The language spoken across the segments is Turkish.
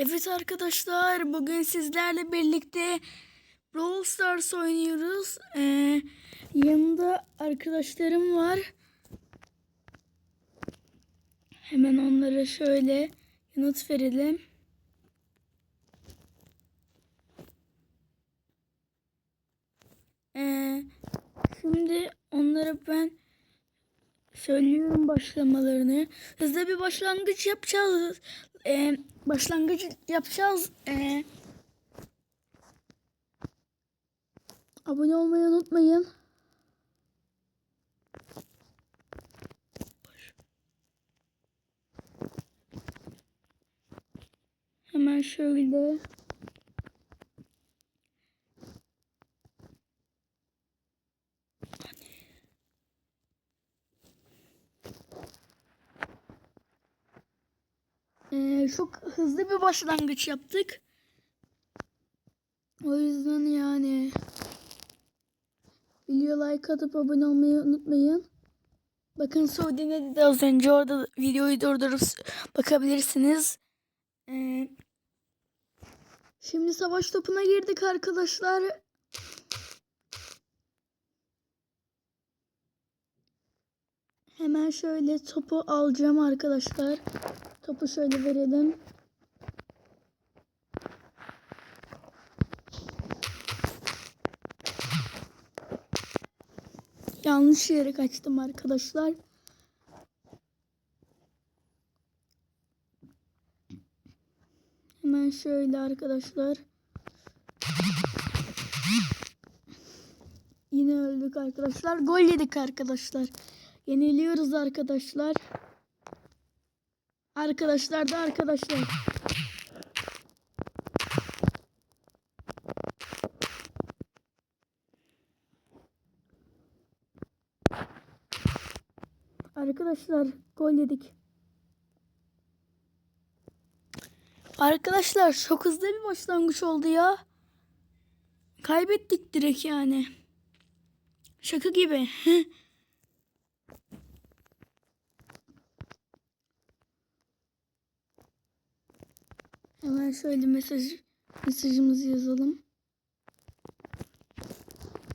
Evet arkadaşlar bugün sizlerle birlikte Brawl Stars oynuyoruz. Ee, yanımda arkadaşlarım var. Hemen onlara şöyle yanıt verelim. Ee, şimdi onlara ben söylüyorum başlamalarını. Hızlı bir başlangıç yapacağız. Ee, başlangıç yapacağız. Ee, abone olmayı unutmayın. Hemen şöyle. Ee, çok hızlı bir başlangıç yaptık. O yüzden yani video like atıp abone olmayı unutmayın. Bakın Suudi ne dedi az önce orada videoyu durdurup bakabilirsiniz. Ee, şimdi savaş topuna girdik arkadaşlar. Hemen şöyle topu alacağım arkadaşlar. Topu şöyle verelim. Yanlış yere kaçtım arkadaşlar. Hemen şöyle arkadaşlar. Yine öldük arkadaşlar. Gol yedik arkadaşlar. Yeniliyoruz arkadaşlar. Arkadaşlar da arkadaşlar. Arkadaşlar gol yedik. Arkadaşlar çok hızlı bir başlangıç oldu ya. Kaybettik direkt yani. Şaka gibi. Hemen şöyle mesaj mesajımızı yazalım.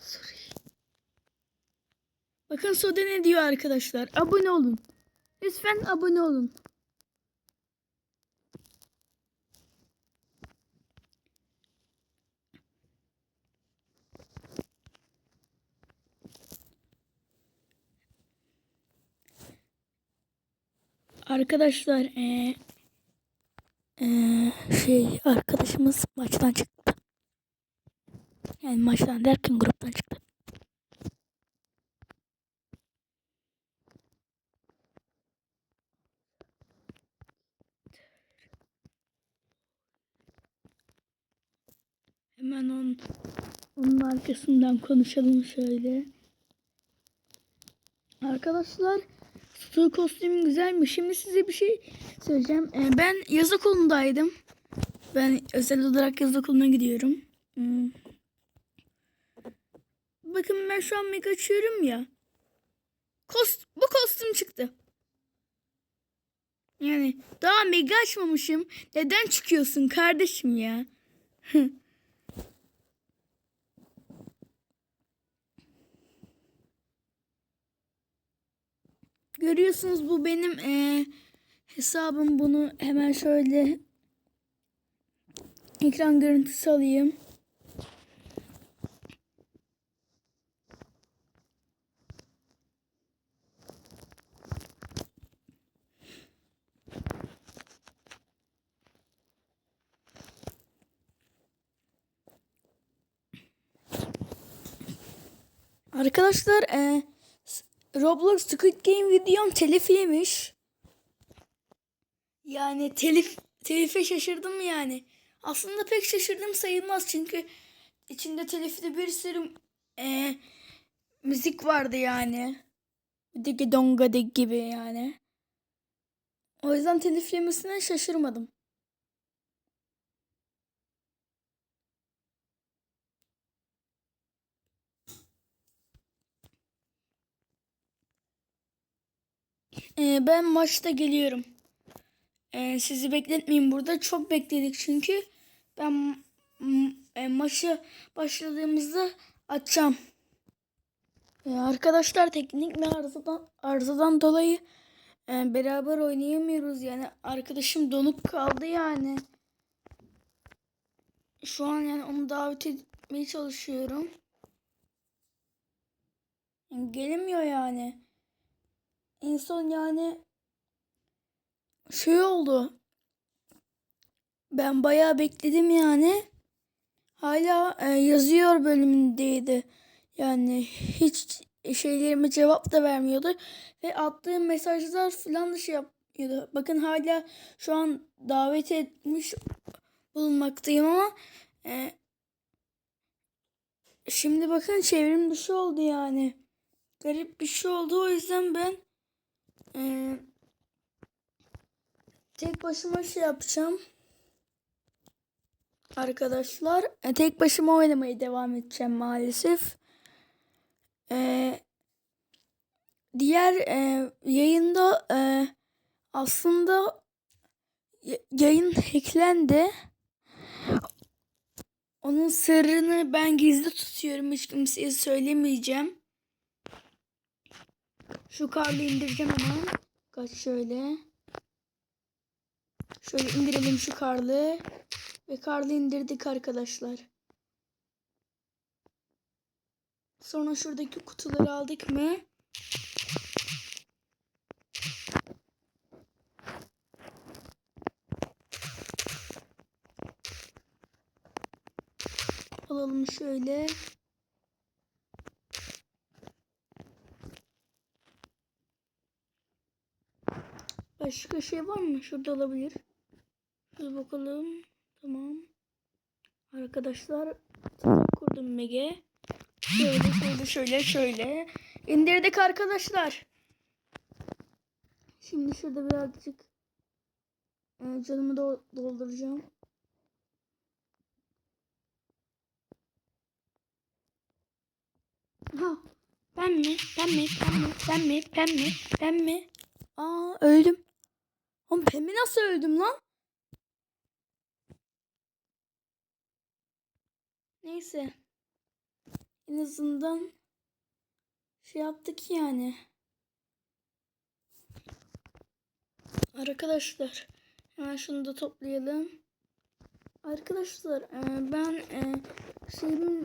Sorry. Bakın Soda ne diyor arkadaşlar? Abone olun. Lütfen abone olun. Arkadaşlar eee eee, şey arkadaşımız maçtan çıktı. Yani maçtan derken gruptan çıktı. Hemen onun, onun arkasından konuşalım şöyle. Arkadaşlar Stu kostümü güzelmiş. Şimdi size bir şey söyleyeceğim. Ee, ben yaz okulundaydım. Ben özel olarak yaz okuluna gidiyorum. Hmm. Bakın ben şu an mega açıyorum ya. Kost bu kostüm çıktı. Yani daha mega açmamışım. Neden çıkıyorsun kardeşim ya? Görüyorsunuz bu benim eee, hesabım. Bunu hemen şöyle ekran görüntüsü alayım. Arkadaşlar eee Roblox Squid Game videom telif yemiş. Yani telif telife şaşırdım yani. Aslında pek şaşırdım sayılmaz çünkü içinde telifli bir sürü eee, müzik vardı yani. Digi donga dig gibi yani. O yüzden telif yemesine şaşırmadım. Ee, ben maçta geliyorum. e, sizi bekletmeyeyim burada. Çok bekledik çünkü. Ben e, maçı başladığımızda açacağım. E, arkadaşlar teknik bir arızadan, arızadan dolayı e, beraber oynayamıyoruz. Yani arkadaşım donuk kaldı yani. Şu an yani onu davet etmeye çalışıyorum. Gelemiyor yani. En son yani şey oldu. Ben bayağı bekledim yani. Hala e, yazıyor bölümündeydi. Yani hiç şeylerime cevap da vermiyordu. Ve attığım mesajlar falan da şey yapmıyordu. Bakın hala şu an davet etmiş bulunmaktayım ama e, şimdi bakın çevrim dışı oldu yani. Garip bir şey oldu. O yüzden ben e, tek başıma şey yapacağım. Arkadaşlar e, tek başıma oynamaya devam edeceğim maalesef. E, diğer e, yayında e, aslında yayın hacklendi. Onun sırrını ben gizli tutuyorum. Hiç kimseye söylemeyeceğim. Şu karlı indireceğim hemen. Kaç şöyle. Şöyle indirelim şu karlı. Ve karlı indirdik arkadaşlar. Sonra şuradaki kutuları aldık mı? Alalım şöyle. Başka şey var mı? Şurada olabilir. Şurada bakalım. Tamam. Arkadaşlar kurdum Mege. Şöyle şöyle şöyle şöyle. İndirdik arkadaşlar. Şimdi şurada birazcık e, canımı do- dolduracağım. Ha, ben mi? Ben mi? Ben mi? Ben mi? Ben mi? Ben mi? Aa öldüm. Oğlum mi nasıl öldüm lan? Neyse. En azından şey yaptık yani. Arkadaşlar hemen şunu da toplayalım. Arkadaşlar e, ben şeyimin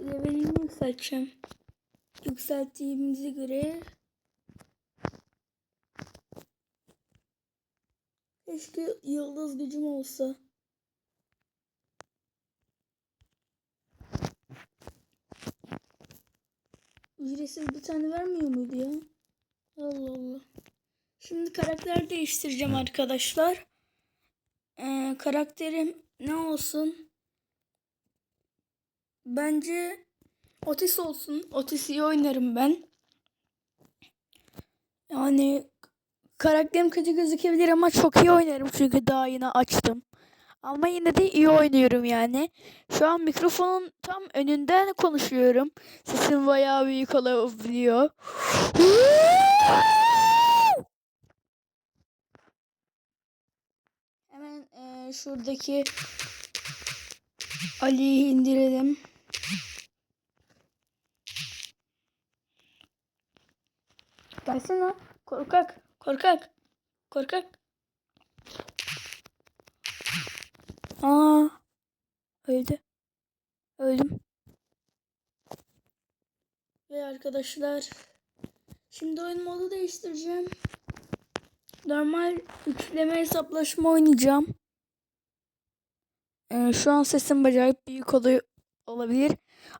levelini yükselteceğim. Yükselttiğimize göre keşke yıldız gücüm olsa. Ücretsiz bir tane vermiyor muydu ya? Allah Allah. Şimdi karakter değiştireceğim arkadaşlar. Ee, karakterim ne olsun? Bence Otis olsun. Otis iyi oynarım ben. Yani karakterim kötü gözükebilir ama çok iyi oynarım çünkü daha yine açtım. Ama yine de iyi oynuyorum yani. Şu an mikrofonun tam önünden konuşuyorum. Sesim bayağı büyük olabiliyor. Hemen eee, şuradaki Ali'yi indirelim. Gelsene korkak korkak korkak. Aa öldü. Öldüm. Ve arkadaşlar şimdi oyun modu değiştireceğim. Normal yükleme hesaplaşma oynayacağım. Ee, şu an sesim acayip büyük oluyor olabilir.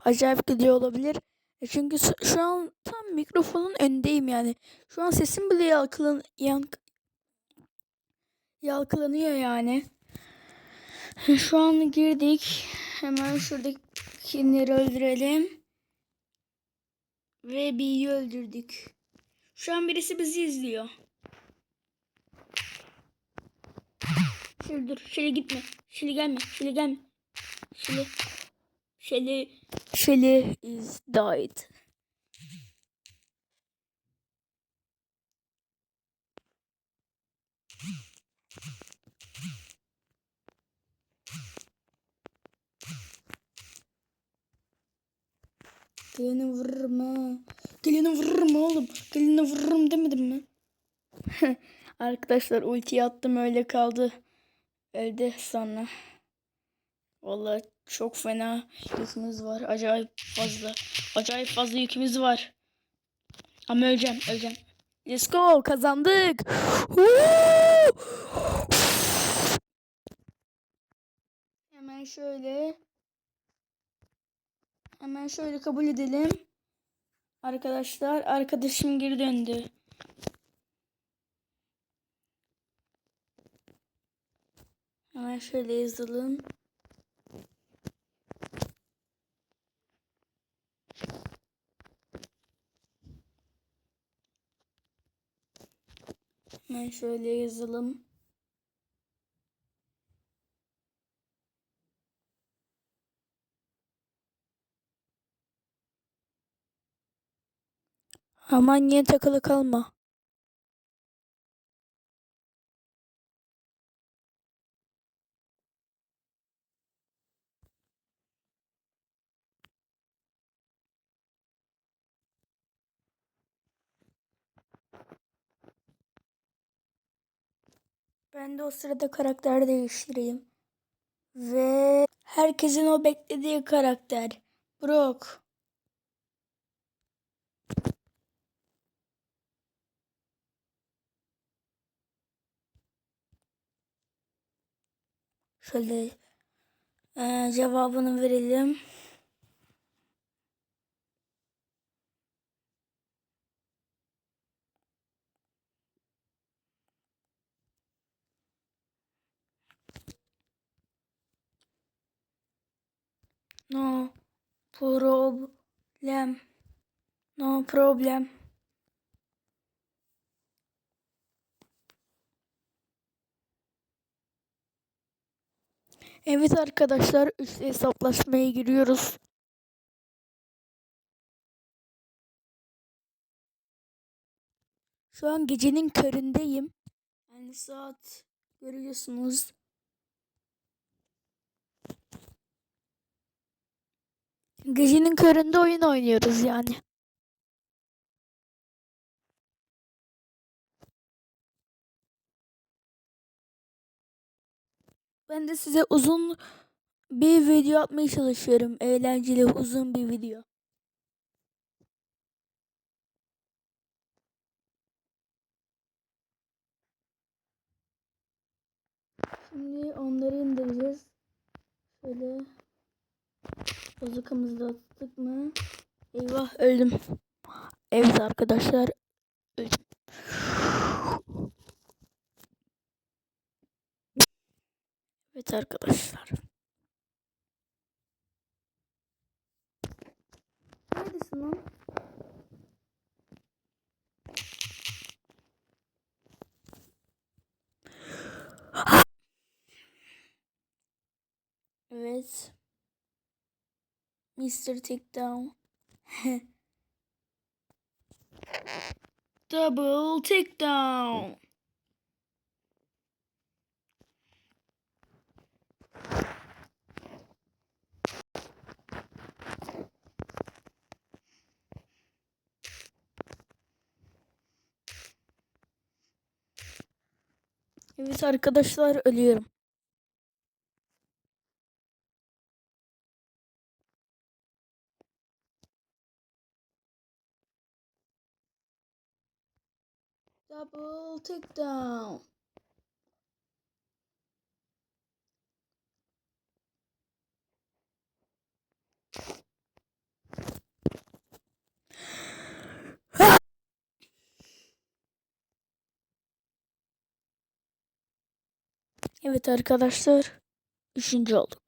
Acayip gidiyor olabilir. E çünkü şu an tam mikrofonun önündeyim yani. Şu an sesim bile yalkılan yank yalkılanıyor yani. Şu an girdik. Hemen şuradakileri öldürelim. Ve B'yi öldürdük. Şu an birisi bizi izliyor. Şöyle dur. Şöyle gitme. Şöyle gelme. Şöyle gelme. Şöyle. Shelly Shelly is died. Gelini vururum ha. Gelini vururum oğlum. Gelini vururum demedim mi? Arkadaşlar ulti attım öyle kaldı. Öldü sonra. Vallahi çok fena yükümüz var. Acayip fazla. Acayip fazla yükümüz var. Ama öleceğim, öleceğim. Let's go, kazandık. Hemen şöyle. Hemen şöyle kabul edelim. Arkadaşlar, arkadaşım geri döndü. Hemen şöyle yazalım. Hemen şöyle yazalım. Aman niye takılı kalma. Ben de o sırada karakter değiştireyim. Ve herkesin o beklediği karakter. Brock. Şöyle eee, cevabını verelim. No problem. No problem. Evet arkadaşlar üçlü hesaplaşmaya giriyoruz. Şu an gecenin köründeyim. Yani saat görüyorsunuz. Gecenin köründe oyun oynuyoruz yani. Ben de size uzun bir video atmaya çalışıyorum. Eğlenceli uzun bir video. Şimdi onları indireceğiz. Şöyle bazukamızı da attık mı? Eyvah öldüm. Evet arkadaşlar öldüm. Evet arkadaşlar. Neredesin lan? Evet. Mr. Takedown. Double takedown. Evet arkadaşlar ölüyorum. Double takedown. Evet arkadaşlar. Üçüncü olduk.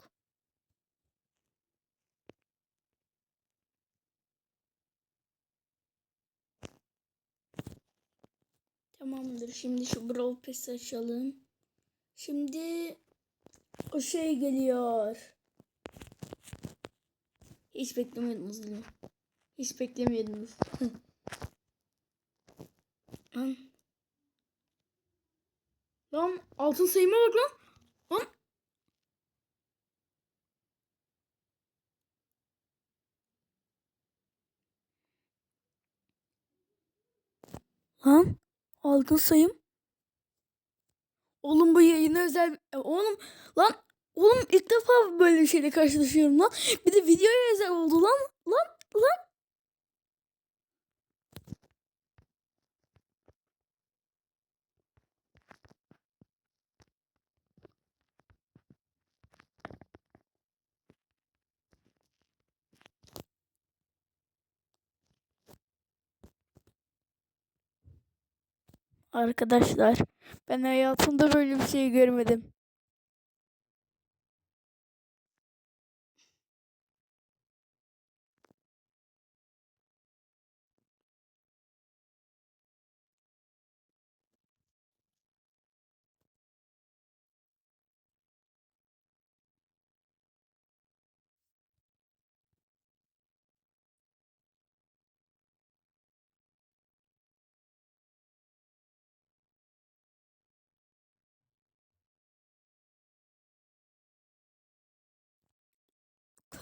Tamamdır. Şimdi şu Brawl Pass açalım. Şimdi o şey geliyor. Hiç beklemiyordunuz değil mi? Hiç beklemiyordunuz. lan. lan altın sayıma bak lan. Lan. Lan algın sayım. Oğlum bu yayına özel. E, oğlum lan oğlum ilk defa böyle bir şeyle karşılaşıyorum lan. Bir de videoya özel oldu lan. Lan lan. Arkadaşlar ben hayatımda böyle bir şey görmedim.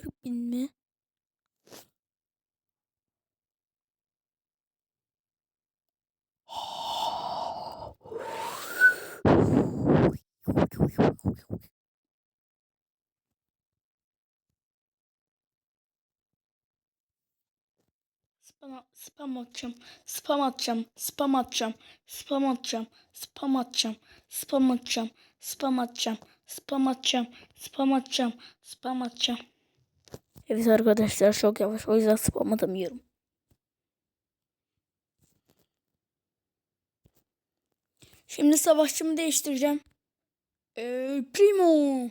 Kırk bin mi? Spam, spam atacağım. Spam atacağım. Spam atacağım. Spam atacağım. Spam atacağım. Spam atacağım. Spam atacağım. Spam atacağım. Spam atacağım. Spam atacağım. Evet arkadaşlar çok yavaş. O yüzden spam atamıyorum. Şimdi savaşçımı değiştireceğim. Ee, Primo.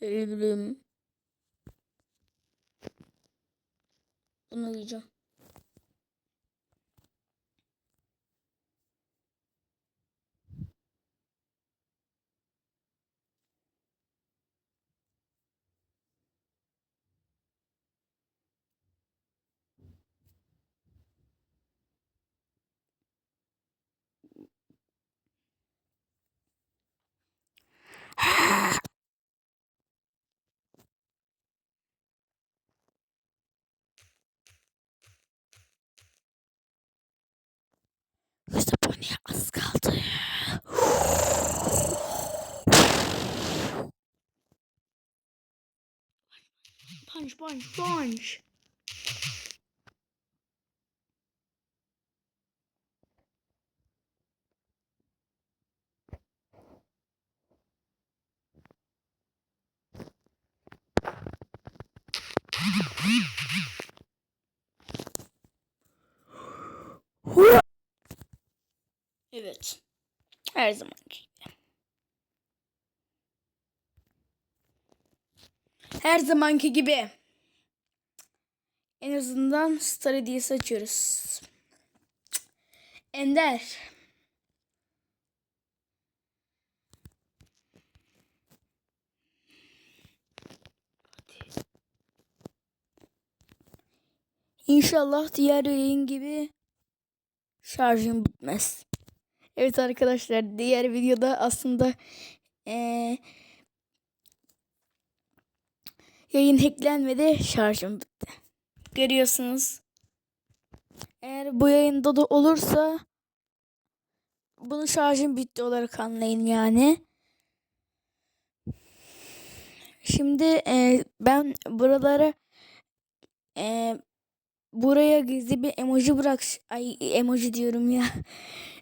Elim. Bunu diyeceğim. Punch, punch, punch. Her gibi. Her zamanki gibi. En azından Star Hediyesi açıyoruz. Ender. İnşallah diğer yayın gibi şarjım bitmez. Evet arkadaşlar diğer videoda aslında eee, yayın hacklenmedi şarjım bitti. Görüyorsunuz. Eğer bu yayında da olursa bunu şarjım bitti olarak anlayın yani. Şimdi eee, ben buralara eee, buraya gizli bir emoji bırak ay emoji diyorum ya.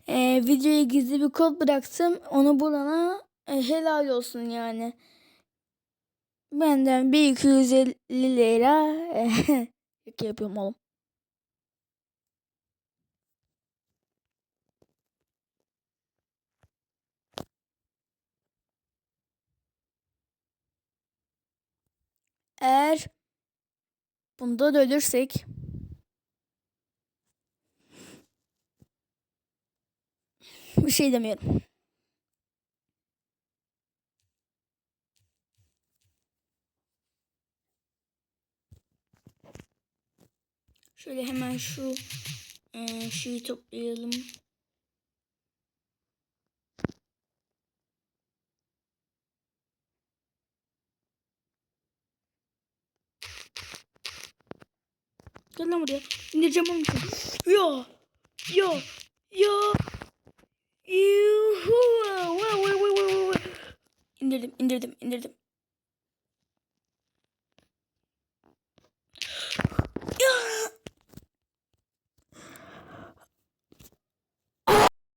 Eee videoya gizli bir kod bıraktım. Onu bulana e, helal olsun yani. Benden bir 250 lira e, yapıyorum oğlum. Eğer bunda da ölürsek bir şey demiyorum. Şöyle hemen şu e, şeyi toplayalım. Gel lan buraya. İndireceğim onu. Yo. Yo. Yo. İndirdim, indirdim, indirdim.